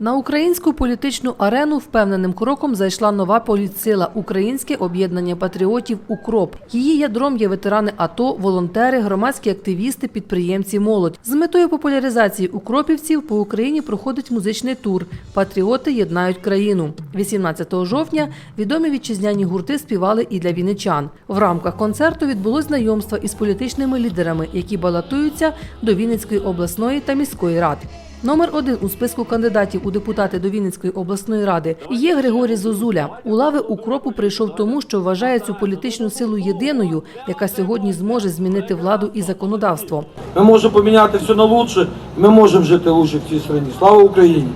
На українську політичну арену впевненим кроком зайшла нова політсила Українське об'єднання патріотів Укроп. Її ядром є ветерани АТО, волонтери, громадські активісти, підприємці, молодь. З метою популяризації укропівців по Україні проходить музичний тур. Патріоти єднають країну. 18 жовтня відомі вітчизняні гурти співали і для вінничан. В рамках концерту відбулось знайомство із політичними лідерами, які балотуються до Вінницької обласної та міської рад. Номер один у списку кандидатів у депутати до Вінницької обласної ради є Григорій Зозуля. У лави укропу прийшов тому, що вважає цю політичну силу єдиною, яка сьогодні зможе змінити владу і законодавство. Ми можемо поміняти все на лучше, ми можемо жити лучше в цій країні. Слава Україні!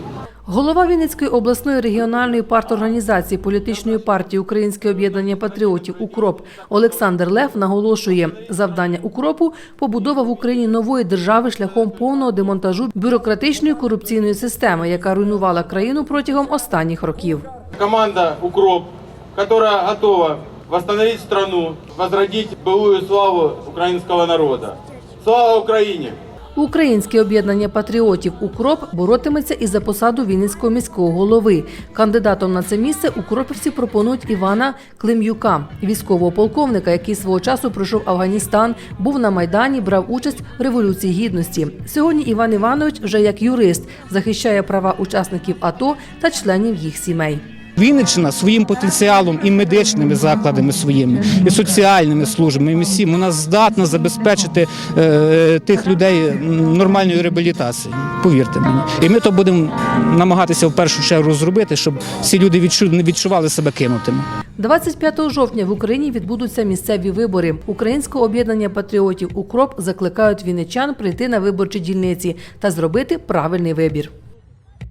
Голова Вінницької обласної регіональної парторганізації політичної партії Українське об'єднання патріотів Укроп Олександр Лев наголошує, завдання Укропу побудова в Україні нової держави шляхом повного демонтажу бюрократичної корупційної системи, яка руйнувала країну протягом останніх років. команда «Укроп», которая готова восстановить страну, возродить былую славу украинского народа. Слава Украине! Українське об'єднання патріотів Укроп боротиметься і за посаду Вінницького міського голови. Кандидатом на це місце укропівці пропонують Івана Клим'юка, військового полковника, який свого часу пройшов Афганістан, був на майдані, брав участь в революції гідності. Сьогодні Іван Іванович вже як юрист захищає права учасників АТО та членів їх сімей. Вінниччина своїм потенціалом і медичними закладами своїми, і соціальними службами, і всім вона здатна забезпечити е, тих людей нормальною реабілітацією. Повірте мені. І ми то будемо намагатися в першу чергу зробити, щоб всі люди відчу, відчували себе кинутими. 25 жовтня в Україні відбудуться місцеві вибори. Українське об'єднання патріотів Укроп закликають вінничан прийти на виборчі дільниці та зробити правильний вибір.